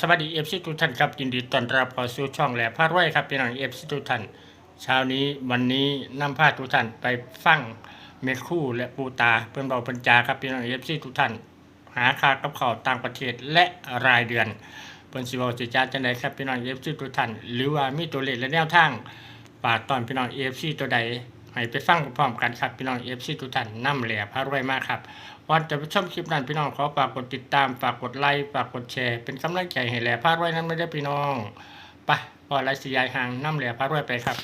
สวัสดีเอฟซีทุกท่านครับยินดีต้อนรับเข้าสู่ช่องแหล่พารวยครับพี่น้องเอฟซีทุกท่านเช้านี้วันนี้นำพาทุกท่านไปฟังเมคู่และปูตาเพื่อนเบาปัญจาครับพี่น้องเอฟซีทุกท่าน หาคากับข่าวต่างประเทศและรายเดือนเพิ่นสิเว้าสิจ้าจังไดครับพี่น้องเอฟซีทุกท่านหรือว่ามีตัวเลขและแนวทางฝากตอนพี่น้องเอฟซีตัวใดให้ไปฟังพร้อมกันครับพี่น้องเอฟซีทุกท่านนำแหล่พารวยมากครับ ก่อนจะไปชมคลิปนั้นพี่น้องขอฝากกดติดตามฝากกดไลค์ฝากกดแชร์เป็นกำลังใจให้แหล่พารวยนั้นไม่ได้อพี่น้องไปพอไรสิยายห่างน้ำแหล่พารวยไปครับ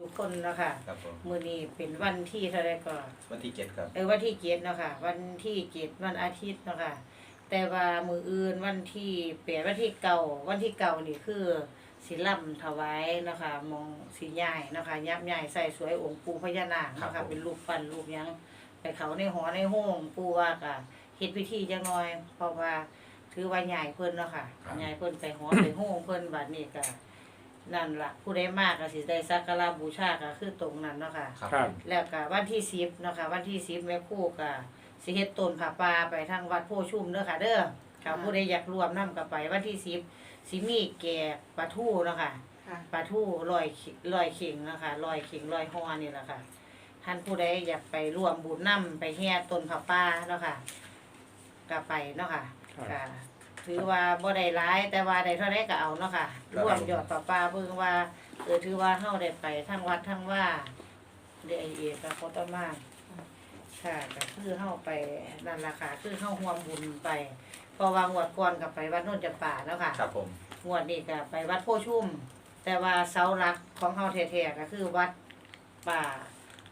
ทุกคนเนาะคะครับผมมื้อนี้เป็นวันที่เท่าไรก็วันที่เจ็ดครับ เออวันที่เจ็ดเนาะค่ะ วันที่เจ็ดวันอาทิตย์เนาะค่ะ แต่ว่ามืออื่นวันที่แปดวันที่เก่าวันที่เก่านี่คือศิลำถวายเนาะค่ะมองสีใหญ่เนาะค่ะยับใหญ่ใส่สวยองค์ปู่พญานาคเนาะค่ะเป็นรูปปั้นรูปหยัง ไปเขาในหอในห้องปู่ว่าก็เฮ็ดพิธีจังหน่อยเพราะว่าถือว่าใหญ่เพิ่นเนาะค่ะใหญ่เพิ่นไปหอ ไปห้องเพิ่นบัดนี้ก็นั่นล่ะ ผู้ใดมากก็สิได้สักการะบูชาก็คือตรงนั้นเนาะค่ะ ครับครับผมแล้วก็วันที่สิบเนาะค่ะวันที่สิบแม่ครู่ก็สิเฮ็ดต้นผาป่าไปทางวัดโพชุ่มเด้อค่ะ เด้อถ้าผู้ใดอยากรวมนํก็ไปวันที่สิบสิมีแกกปลาทูเนาะค่ะ ค่ะ ปลาทูลอยขิลอยขิงเนาะค่ะลอยขิงลอยฮอนี่แหละค่ะ ท่านผู้ใดอยากไปร่วมบุญนํไปแห่ต้นผาป่าเนาะค่ะก็ไปเนาะค่ะครับ ก็ถือว่าบ่ได้หลายแต่ว่าได้เท่าใดก็เอาเนาะค่ะร่วมยอดผาป่าเบิ่งว่าเออถือว่าเฮาได้ไปทั้งวัดทั้งว่าได้ไอเอกก็ขอตมาค่ะก็คือเข้าไปนั่นราคาคือเข้าห่วมบุญไปเพอวางวดก่อนกับไปวัดโนนจำป่าแล้วค่ะ ครับผมงวดนี้ก็ไปวัดโพชุ่ม แต่ว่าเสาหลักของเฮาแท้ๆก็คือวัดป่า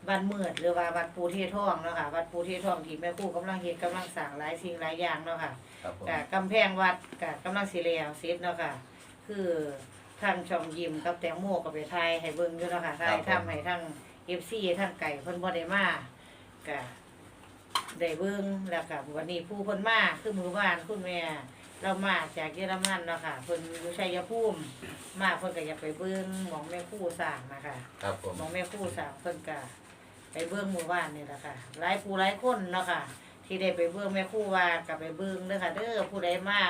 บ้านเมือดหรือว่าวัดปูเทศท่องเนาะค่ะวัดปูเทศท่องที่แม่ครู่กำลังเฮ็ดกำลังสร้างหลายสิ่งหลายอย่างเนาะค่ะครับผมกะกำแพงวัดกะกำลังสิแล้วเสร็จเนาะค่ะ คือทางช่องยิมกับแตงโมกับไปไทยให้เบิ่งอยู่เนาะค่ะไทยทำให้ทาง FC ทางไก่เพิ่นบ่ได้มากะได้เบิ่งแล้วก็วันนี้ผู้เพิ่นมาคือมือบ้านคุณแม่เรามาจากเยอรมันเนาะค่ะเพิ่นอยู่ชัยภูมิมาเพิ่นก็อยากไปเบิ่งหมองแม่ครู่สร้างนะคะ ครับผม หมองแม่ครู่สร้างเพิ่นก็ ไปเบิ่งหมู่บ้านนี่แหละค่ะหลายผู้หลายคนเนาะค่ะ ที่ได้ไปเบิ่งแม่ครู่ว่าก็ไปเบิ่งเด้อค่ะเด้อผู้ใดมา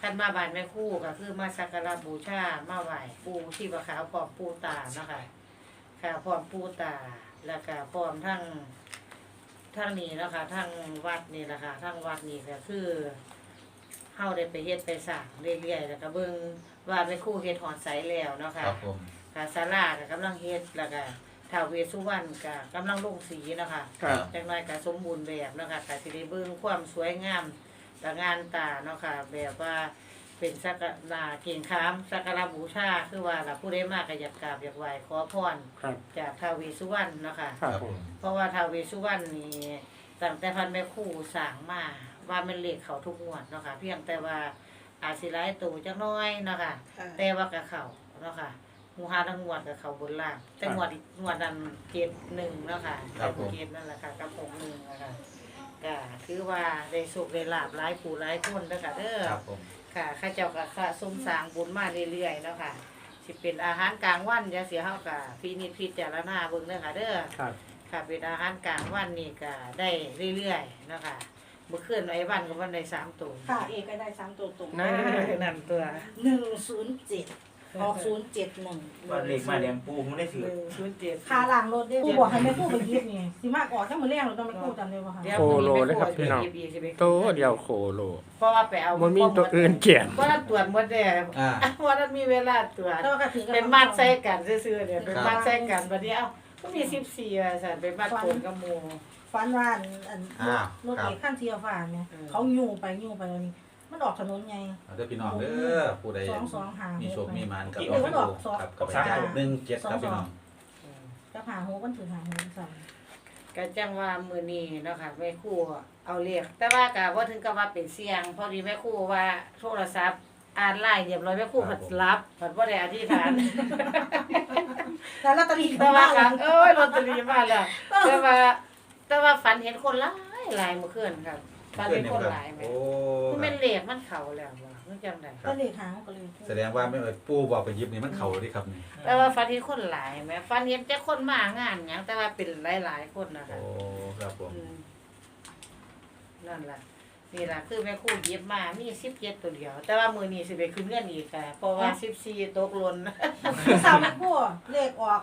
คันมาบ้านแม่ครู่ก็คือมาสักการะบูชามาไหว้ปู่ที่ประขาวพร้อมปู่ตาเนาะค่ะค่ะพร้อมปู่ตาแล้วก็พร้อมทั้งทั้งนี้เนาะค่ะทั้งวัดนี่แหละค่ะทั้งวัดนี่ก็คือเฮาได้ไปเฮ็ดไปสร้างเรื่อยๆแล้วก็เบิ่งว่าแม่ครู่เฮ็ดหอดใสแล้วเนาะคค่ะรับผม ค่ะศาลาก็กำลังเฮ็ดแล้วก็ ท้าวเวสสุวรรณก็กำลังลงสีเนาะคะครับ จังไรก็สมบูรณ์แบบเนาะคะก็สิได้เบิ่งความสวยงามและงานตาเนาะค่ะ แบบว่าเป็นสักการะเก่งค้ามสักการะบูชาคือว่าล่ะผู้ใดมากก็อยากกราบอยากไหว้ขอพรครับ จากท้าวเวสสุวรรณเนาะค่ะ ครับผม เพราะว่าท้าวเวสสุวรรณนี่ตั้งแต่พันแม่ครู่สร้างมาว่ามันเลขเขาทุกงวดเนาะค่ะเพียงแต่ว่าอาจสิหลายตัวจักหน้อยเนาะค่ะ แต่ว่ากับเขาเนาะค่ะ หมูฮาทั้งงวดกับเขาบนล่าง แต่งวดอีกงวดนั้นเจ็ดหนึ่งเนาะค่ะแต่เจ็ดนั่นแหละค่ะกับหกหนึ่งนะคะก็คือว่าได้สุขได้ลาบหลายผู้หลายคนเด้อค่ะเด้อ ครับผม ค่ะข้าเจ้าก็ค่ะสมสร้างบุญมาเรื่อยๆเนาะค่ะสิเป็นอาหารกลางวันจะเสียเฮากับพินิจพิจารณาเบิ่งเด้อค่ะเด้อครับ ค่ะเป็นอาหารกลางวันนี่ก็ได้เรื่อยๆเนาะค่ะเมื่อคืนไอ้วันก็วันได้สามตัวค่ะเอกก็ได้สามตัวตรงนั่นนั่นตัว หนึ่งศูนย์เจ็ด ออกศูนย์เจ็ดหนึ่งวันเล็กมาแดงปูไม่ได้ถือหนึ่งศูนย์เจ็ดคาล่างรถได้ผู้บอกให้แม่กู้ไปยิบนี่สิมากออกถ้ามือแรงเราต้องไปกู้จำได้ป่ะคะดี๋ยวโคโลเลยครับพี่น้องโตเดียวโคโลเพราะว่าไปเอามันมีตัวอื่นเกี่ยมเพราะนั้นตรวจหมดแล้วอ่าว่านั้นมีเวลาตรวจแล้วก็ถือเป็นมัดใส่กันซื่อๆเนี่ยเป็นครับมัดใส่กันบัดนี้เอ้าก็มี14อะสันเป็นมัดโกนกับหมู่ฟันว่าอันอ่ารถเอกขั้นเทียฟ้าเนี่ยอืมเขาอยู่ไปอยู่ไปแล้วนี่ มันออกถนนไงเอาเด้อพี่น้องเด้อผู้ใดสองสองหามีโชคมีหมานกับที่ออกอื่นไปมันอดูอกสองครับกับสามหกหนึ่งเจ็ดครับพี่น้องอืมจะหาหูมันถือหาหูสั่งก็จังว่ามื้อนี้เนาะค่ะแม่ครูเอาเลขแต่ว่าก็บ่ถึงกับว่าเป็นเสียง พอดีแม่ครูว่าโทรศัพท์อ่านไลน์เรียบร้อยแม่ครูผัดรับผัดบ่ได้อธิษฐานแต่ลอตเตอรี่แต่ว่าก็เอ้ยลอตเตอรี่มาแล้วแต่ว่าแต่ว่าฝันเห็นคนหลายหลายเมื่อคืนครับ ฝันเห็นคนหลายแม่โอ้มันเป็นเลขมันเข้าแล้วบ่มันจังได๋ก็เลยหางก็เลยแสดงว่าไม่เอ่ยปูบอกไปยิบนี่มันเข่าดิครับนี่แต่ว่าฝันเห็นคนหลายแหม่ฝันเห็นแต่คนมางานหยังแต่ว่าเป็นหลายๆคนนะโอ้คะครับผมอืมนั่นล่ะนี่ล่ะคือแม่ครู่หยิบมามี17ตัวเดียว แต่ว่ามื้อนี้สิไปขึ้นเงินอีกค่ะเพราะว่า14ตกหล่นเศร้าแม่คู่เลขออก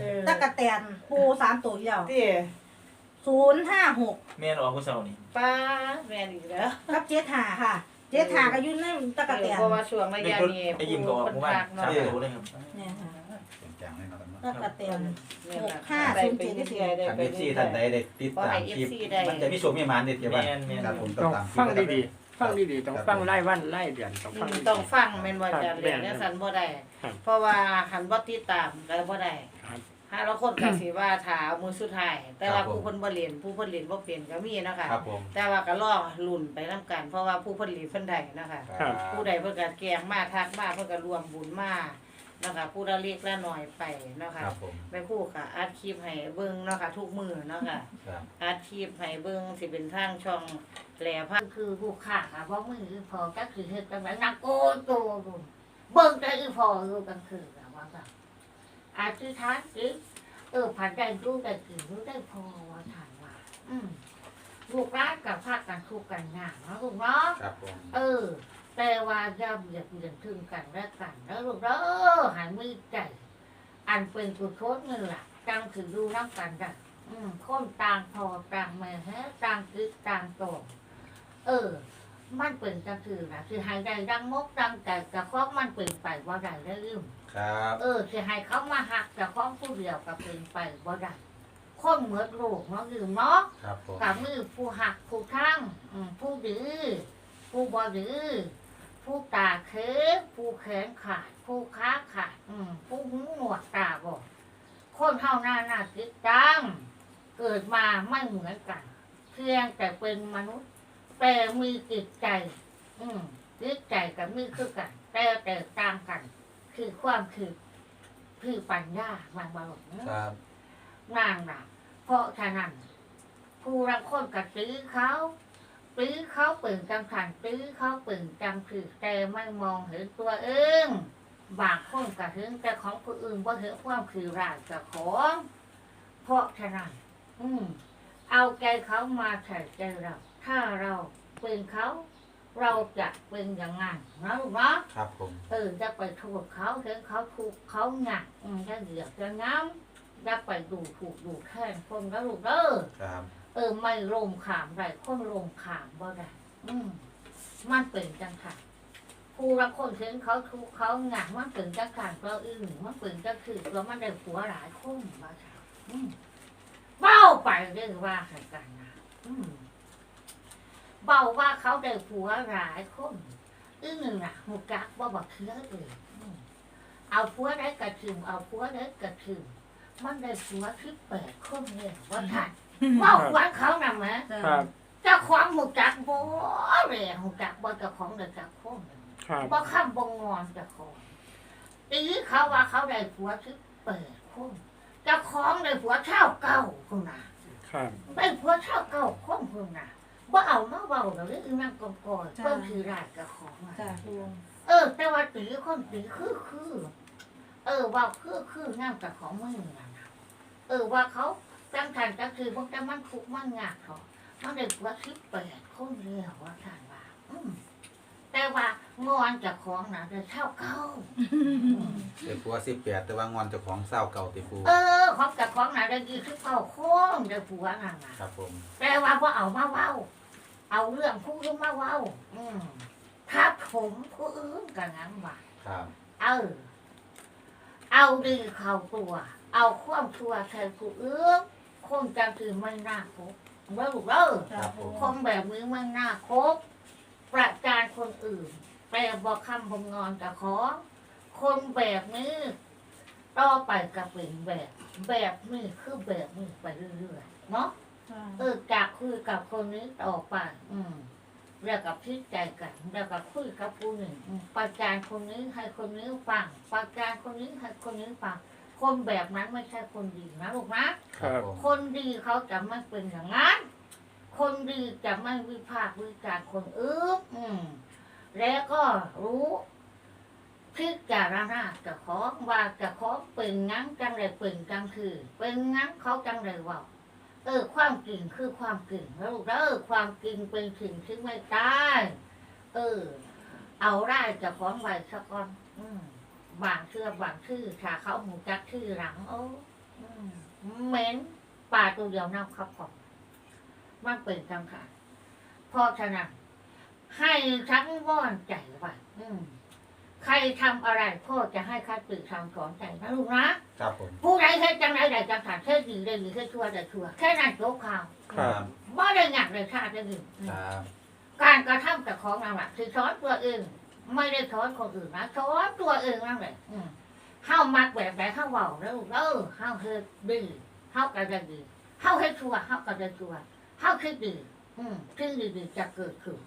เออตะกะแตนปูสามตัวเดียว ที่ ศูนย์ห้าหกแม่นออกผู้เฒ่านี่ป้าแม่นอีกแล้วกับเจ็ดหาค่ะ เจ็ดหาก็อยุ่ในตะกะแตนเพราะว่าช่วงระเด็กยะรถนี้ไอ้ยิมก็ออกหมู่บ้านเนาะสามตัวเลยครับเนี่ยค่ะเป็นจังเลยเนาะครับเนาะตะกะแตนนี่ล่ะห้าได้ศูนย์ไปเจ็ดเรื่อยๆได้ทางไปเอฟซีเรื่อยๆท่านใดได้ติดตามคลิปขอให้ FC ได้มันจะมีโชว์มีหมานเด็ดเดียวบ้างแม่นแม่นครับผมต้ต้อองงตามฟังดีๆฟังดีๆต้องฟังไล่วันไล่เดือนต้องอืฟังมดีๆต้องฟังแม่นว่าจะครับเรียนเนี่ยสันบ่ได้ครับเพราะว่าหันบ่ติดตามก็บ่ได้ ครับถ้าเราคนก็สิว่าถาเอามือสุดท้าย แต่ว่าผู้เพิ่นบ่เรียนผู้เพิ่นเรียนบ่เป็นก็มีนะคะครับผมแต่ว่าก็รอลุ้นไปนํกัน เพราะว่าผู้เพิ่นเรียนเพิ่นได้นะคะครับ ผู้ใดเพิ่นก็แกล้งมาทักมาเพิ่นก็รวมบุญมานะคะผู้ละเล็กละน้อยไปเนาะคคะรับผมแม่ครูก็อัดคลิปให้เบิ่งเนาะค่ะทุกมื้อเนาะค่ะครับอาชีพให้เบิ่งสิเป็นทางช่องแหล่พันคือผู้ค้าค่ะเพราะมือคือพอก็คือเฮ็ดกันแบบนักโกนโตดูเบิ่งแต่คือพออยู่กันคือแบบว่าแบบ อาธิษฐานคือเออผ่านได้รู้ได้กินรู้ได้พอว่าทานว่า อืมลูกร้านกับภาคกันทุกข์กันยากเนาะลูกเนาะครับผมเออ แต่ว่าอย่าเบียดเบียนถึงกันและกันแล้วลูกเด้อใหายมือใจ อันเป็นกุศลนี่แหละจังถือดูน้ำกันได้อืมคนต่างพอต่างแม่แฮะต่างคิดต่างโตเออ มันเป็นจังคือนะคือให้ได้ดังมกดังใจกับข้องมันเป็นไปว่าได้ได้ลืมครับเออคือให้เขามาหักกับข้องผู้เดียวกับเป็นไปว่าได้คนเหมือนโลกเนาะลืมเนาะครับผมกับมือผู้หักผู้ทั้งอืมผู้ดื้อผู้บ่ดื้อผู้ตาเคือผู้แขนขาด ผู้ขาขาดอืมผู้หูหนวกตาบอดคนเท่าหน้าหน้าติดตังเกิดมาไม่เหมือนกัน เพียงแต่เป็นมนุษย์ แต่มีจิตใจ อืมจิตใจกับมือคือกัน แต่แต่ต่างกัน คือความคือคือปัญญามันบาลงครับนางน่ะเพราะฉะนั้นผู้รังคนกับตื้อเขาตื้อเขาเปิ่นจังขันตื้อเขาเปิ่นจังคือแต่ไม่มองเห็นตัวเองบางคนกับเห็นแต่ของผู้อื่นว่าเห็นความคือรายกับของเพราะฉะนั้นอืมเอาใจเขามาใส่ใจเรา ถ้าเราเป็นเขา เราจะเป็นอย่างนั้นนะลูกเนาะครับผมเออจะไปโทษเขาเห็นเขาถูกเขาหนักอืมจะเหยียบจะง้ำจะไปดูถูกดูแค่คนแล้วลูกเด้อครับ เออไม่ลงขามได้คนลงขามบ่ได้อืมมันเป็นจังค่ะผู้รักคนเห็นเขาถูกเขาหนักมันเป็นจังขันก็อื่นมันเป็นจังคือแล้วมันได้ผัวหลายคนมาค่ะอืมเบ้าไปเรื่องว่าให้กันนะอืม เบาว่าเขาได้ผัวหลายคนอื้อหนึ่งน่ะหูกักว่าบอกเชื้อเลยอืมเอาผัวได้กระถึงเอาผัวได้กระถึงมันได้ผัวที่แปดคนเลยว่าท่านว่าหวานเขานำไหมครับเจ้าของหูกักบ่เลยหูกักบ่เจ้าของเด็กกักคนครับบ่ข้ามบ่งอนเจ้าของตีเขาว่าเขาได้ผัวที่แปดคนเจ้าของได้ผัวเช่าเก่าคนน่ะครับได้ผัวเช่าเก่าคนคนน่ะ บ่เอามาเบาเดี๋ยวนี้อีนั่งกองกอยเพิ่มคือรายกับของอะจ้าปูเออ แต่ว่าตีคนตีคือคือ เออว่าคือคือง่ามกับของมือนะนะเออว่าเขาจังทันก็คือพวกแต่มันทุกข์มันงากเขามันเด็กว่าสิบแปดคนเรียวว่าท่านว่า อืมแต่ว่างอนจากของนะจะเท่าเก้าเด็กปัวสิบแปดแต่ว่างอนเจ้าของเศร้าเก่าติปูเออ ของจากของนะได้ยี่สิบเก้าคนเด็กผัวนั่นนะครับผม แต่ว่าว่าเอามาเว้า เอาเรื่องผู้อื่นมาเว้า อืมถ้าผมผู้อื่นกันงั้นว่า ครับเออ เอาดีเข้าตัว เอาความชั่วใส่ผู้อื่นคนจังคือไม่น่าคบเมื่อลูกเลิกจ้าปูคนแบบนี้ไม่น่าคบ ประจานคนอื่นแต่บอกคำบงงอนกับของ คนแบบนี้ต่อไปก็เป็นแบบ แบบนี้คือแบบนี้ไปเรื่อยๆเนาะจ้า เออจากคุยกับคนนี้ต่อไป อืมแล้วกับพิจารกันแล้วก็คุยกับผู้หนึ่งอืมประจานคนนี้ให้คนนี้ฟังประจานคนนี้ให้คนนี้ฟังคนแบบนั้นไม่ใช่คนดีนะลูกนะครับผมคนดีเขาจะไม่เป็นอย่างนั้น คนดีจะไม่วิพากษ์วิจารณ์คนอื่นอืมแล้วก็รู้พิจารณาจะของว่าจะของเป็นงั้นจังไรเป็นจังคือ เป็นงั้นเขาจังไรเว่า เออ ความจริงคือความจริงแล้วลูกเด้อความจริงเป็นสิ่งที่ไม่ตายเออ เอาได้จะฟ้องไว้สักก่อน อืมบางเชื่อบางชื่อถ้าเขาหูจักชื่อหลังโอ้เหม็นป่าตัวเดียวน้ำครับผมมันเป็นจังค่ะเพราะฉะนั้นให้ทั้งว่อนใจไว้อืม ใครทำอะไรพ่อจะให้ข้าตื่นทำสอนใจนะลูกนะ ครับผม ผู้ใดเฮ็ดจังไรใดจังสันเฮ็ดดีได้ดีเฮ็ดชั่วได้ชั่วแค่นั้นจบข่าวครับบ่ได้หยักเลยชาติได้ดีครับการกระทำแต่ของนั่นแหละคือสอนตัวเอง ไม่ได้สอนคนอื่นนะสอนตัวเองนั่นแหละอืมเฮามักแบบไหนเฮาเว้าเด้อเออเฮาเฮ็ดดีเฮาก็ได้ดีเฮาเฮ็ดชั่วเฮาก็ได้ชั่วเฮาคิดดี อืมซึ่งดีๆจะเกิดขึ้น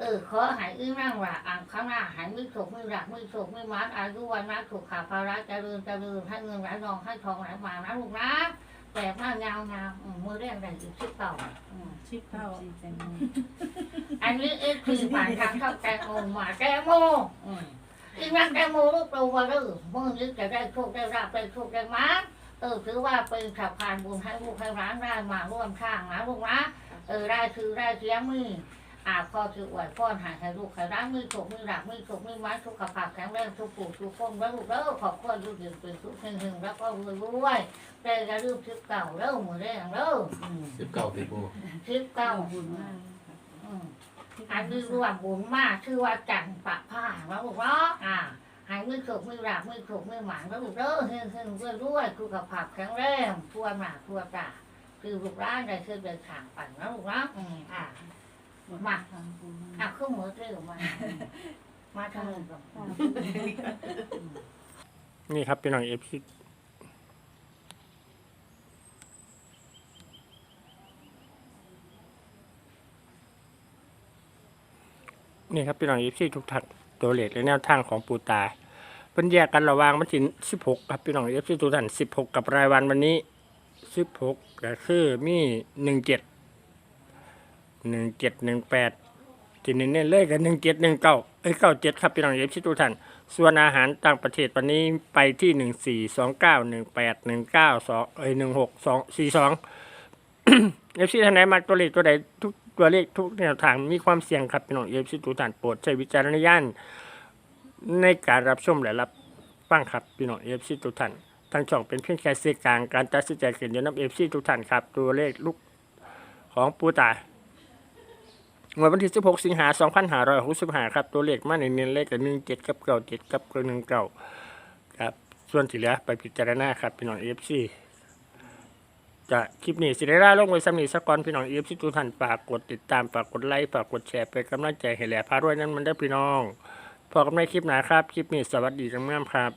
เออขอให้อีนั่งว่าอ่างข้างหน้าให้มีโชคมีรักมีโชคมีมัดอายุวันนะถูกขาภาระเจริญเจริญให้เงินไหลนองให้ทองไหลมานะลูกนะแต่มากยาวยาวอืมมือแรกได้อีกชิบเก่าอืมชิปเก้าอันนี้เอ็กซ์คือผ่านทางเข้าแตงโมมาแตงโมอืมอีนั่งแตงโมลูกโตมาเด้อมือนี้จะได้โชคได้ราบได้โชคได้มาเออถือว่าเป็นขับผ่านบุญให้ลูกให้ร้านได้มาร่วมข้างนะลูกนะเออได้คือได้เสียงมือ อาพ่อคืออวยพ่อหายให้ลูกให้ร้านมือถกมือหลักมือถกมือไม้สุกขภาพแข็งแรงทุกปู่ทุกคนแล้วลูกแล้วขอบคุณลูกยืนเป็นทุกหนึ่งหนึ่งแล้วก็รวยรวยแต่อย่าลืมทิพเก่าแล้วหมือแรงแล้วสิบเก้าติปูทิพเก่าบุญมากอันนี้รวมบุญมากชื่อว่าจันปะผ้าแล้วลูกเนาะอ่าหายมือถกมือหลักมือถกมือหมางแล้วลูกเด้อเฮงเฮงรวยรวยสุกขภาพแข็งแรงทั่วหนาทั่วตาคือลูกร้านได้คือเดินทางไปแล้วลูกเนาะอื มอ่ามาอะเครื่องมือเร็วมามาทางนี้ก่อนนี่ครับพี่น้องเอฟซีนี่ครับพี่น้องเอฟซีทุกท่านตัวเลขและแนวทางของปูตาเป็นแยกกันระหว่างวันที่สิบหกครับพี่น้องเอฟซีทุกท่านสิบหกกับรายวันวันนี้สิบหกก็คือมีหนึ่งเจ็ด หนึ่งเจ็ดหนึ่งแปดที่เน้นๆเลยกันหนึ่งเจ็ดหนึ่งเก้าเอ้ยเก้าเจ็ดครับพี่น้องเอฟซีทุกท่านส่วนอาหารต่างประเทศวันนี้ไปที่หนึ่งสี่สองเก้าหนึ่งแปดหนึ่งเก้าสองเอ้ยหนึ่งหกสองสี่สองเอฟซีท่านไหนมาตัวเลขตัวใดทุกตัวเลขทุกแนวทางมีความเสี่ยงครับพี่น้องเอฟซีทุกท่านโปรดใช้วิจารณญาณในการรับชมและรับฟังครับพี่น้องเอฟซีทุกท่านทั้งช่องเป็นเพียงแค่สื่อกลางการตัดสินใจเกิดอยู่น้ำเอฟซีทุกท่านครับ ตัวเลขลูกของปูตา งวดวันที่ 16 สิงหา2565ครับ ตัวเลขมาในเน้นเลขกับ17กับ97กับ19ครับ ส่วนที่เหลือไปพิจารณาครับ พี่น้อง FC จะคลิปนี้สิได้ล่าลงไว้สำนีสักอนพี่น้อง FC ทุกท่านฝากกดติดตามฝากกดไลค์ฝากกดแชร์เป็นกำลังใจให้แหล่พารวยนั้นมันได้พี่น้อง พอกันในคลิปหนาครับ คลิปนี้สวัสดีกันเมื่อครับ